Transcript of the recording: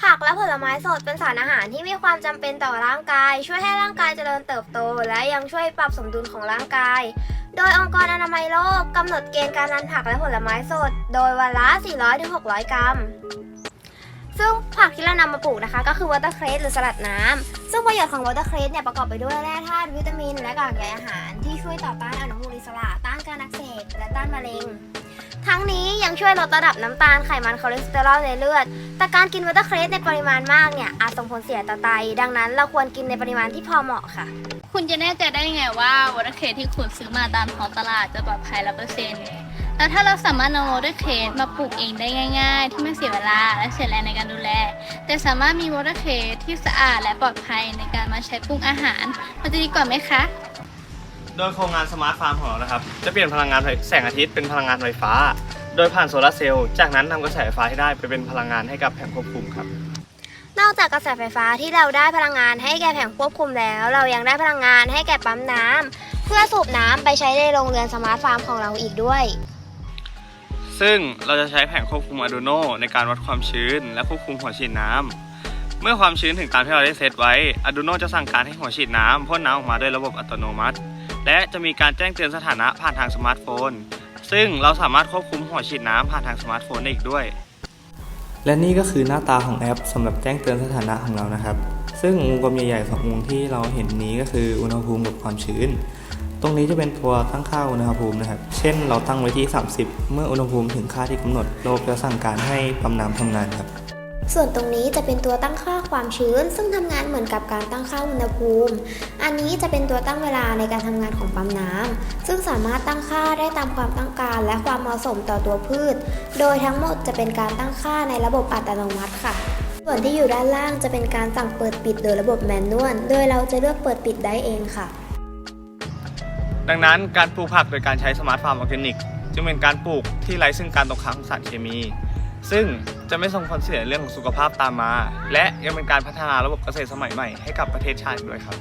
ผักและผลไม้สดเป็นสารอาหารที่มีความจำเป็นต่อร่างกาย ช่วยให้ร่างกายเจริญเติบโต และยังช่วยปรับสมดุลของร่างกาย โดยองค์กรอนามัยโลกกำหนดเกณฑ์การทานผักและผลไม้สด โดยวันละ 400-600 กรัม ซึ่งผักที่เรานำมาปลูกนะคะ ก็คือวอเตอร์เครสหรือสลัดน้ำซึ่งประโยชน์ของวอเตอร์เครสเนี่ยประกอบไปด้วยแร่ธาตุวิตามิน และกากใยอาหาร ที่ช่วยต่อต้านอนุมูลอิสระต้านการอักเสบและต้านมะเร็ง ทั้งนี้ยังช่วยลดระดับน้ำตาลไขมันคอเลสเตอรอลในเลือด แต่การกินวอเตอร์เครสในปริมาณมากเนี่ยอาจส่งผลเสียต่อไต ดังนั้นเราควรกินในปริมาณที่พอเหมาะค่ะ คุณจะแน่ใจได้ไงว่าวอเตอร์เคสที่คุณซื้อมาตามท้องตลาดจะปลอดภัยร้อเปอร์เซ็นต์แล้วถ้าเราสามารถนำวอเตอร์เคสมาปลูกเองได้ง่าย ๆ ที่ไม่เสียเวลาและเสียแรงในการดูแล แต่สามารถมีวอเตอร์เคสที่สะอาดและปลอดภัยในการมาใช้ปรุงอาหารมันจะดีกว่าไหมคะ โดยโครงงานสมาร์ทฟาร์มของเรานะครับ จะเปลี่ยนพลังงานแสงอาทิตย์เป็นพลังงานไฟฟ้า โดยผ่านโซลาร์เซลล์จากนั้นนำกระแสไฟฟ้าที่ได้ไปเป็นพลังงานให้กับแผงควบคุมครับ นอกจากกระแสไฟฟ้าที่เราได้พลังงานให้แก่แผงควบคุมแล้ว เรายังได้พลังงานให้แก่ปั๊มน้ำเพื่อสูบน้ำไปใช้ในโรงเรือนสมาร์ทฟาร์มของเราอีกด้วย ซึ่งเราจะใช้แผงควบคุม Arduino ในการวัดความชื้น และควบคุมหัวฉีดน้ำเมื่อความชื้นถึงตามที่เราได้เซตไว้ Arduino จะสั่งการให้หัวฉีดน้ำพ่นน้ำออกมาด้วยระบบอัตโนมัติ และจะมีการแจ้งเตือนสถานะผ่านทางสมาร์ทโฟน ซึ่งเราสามารถควบคุมหัวฉีดน้ำผ่านทางสมาร์ทโฟนได้อีกด้วย และนี่ก็คือหน้าตาของแอปสำหรับแจ้งเตือนสถานะของเรานะครับ ซึ่งวงกลมใหญ่ๆสองวงที่เราเห็นนี้ก็คืออุณหภูมิกับความชื้น ตรงนี้จะเป็นตัวตั้งค่าอุณหภูมินะครับ เช่น เราตั้งไว้ที่ 30 เมื่ออุณหภูมิถึงค่าที่กำหนดระบบจะสั่งการให้ปั๊มน้ำทำงานครับ ส่วนตรงนี้จะเป็นตัวตั้งค่าความชื้น ซึ่งทำงานเหมือนกับการตั้งค่าอุณหภูมิ อันนี้จะเป็นตัวตั้งเวลาในการทำงานของปั๊มน้ำซึ่งสามารถตั้งค่าได้ตามความต้องการและความเหมาะสมต่อตัวพืช โดยทั้งหมดจะเป็นการตั้งค่าในระบบอัตโนมัติค่ะ ส่วนที่อยู่ด้านล่างจะเป็นการสั่งเปิดปิดโดยระบบแมนนวล โดยเราจะเลือกเปิดปิดได้เองค่ะ ดังนั้นการปลูกผักโดยการใช้สมาร์ทฟาร์มออร์แกนิกจึงเป็นการปลูกที่ไร้ซึ่งการตกค้างของสารเคมี ซึ่งจะไม่ส่งผลเสียเรื่องของสุขภาพตามมา และยังเป็นการพัฒนาระบบเกษตรสมัยใหม่ให้กับประเทศชาติด้วยครับ